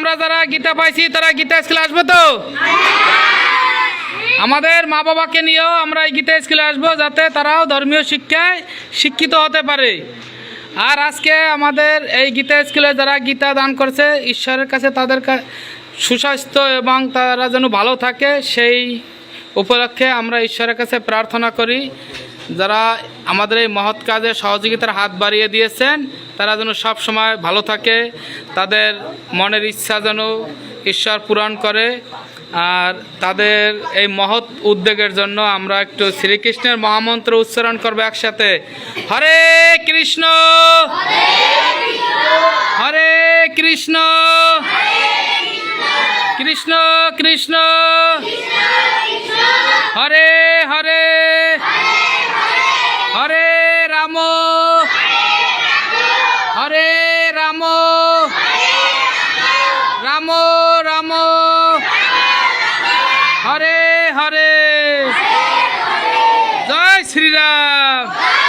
আমরা যারা গীতা পাইছি, তারা গীতা স্কুলে আসব তো? আমাদের মা বাবাকে নিয়েও আমরা এই গীতা স্কুলে আসব যাতে তারাও ধর্মীয় শিক্ষায় শিক্ষিত হতে পারে। আর আজকে আমাদের এই গীতা স্কুলে যারা গীতা দান করছে, ঈশ্বরের কাছে তাদের সুস্বাস্থ্য এবং তারা যেন ভালো থাকে, সেই উপলক্ষে আমরা ঈশ্বরের কাছে প্রার্থনা করি। যারা আমাদের এই মহৎ কাজে সহযোগিতার হাত বাড়িয়ে দিয়েছেন তারা যেন সব সময় ভালো থাকে, তাদের মনের ইচ্ছা যেন ঈশ্বর পূরণ করে, আর তাদের এই মহৎ উদ্যোগের জন্য আমরা একটু শ্রীকৃষ্ণের মহামন্ত্র উচ্চারণ করব একসাথে। হরে কৃষ্ণ! হরে কৃষ্ণ! কৃষ্ণ কৃষ্ণ! হরে রাম রাম। হরে হরে। জয় শ্রীরাম।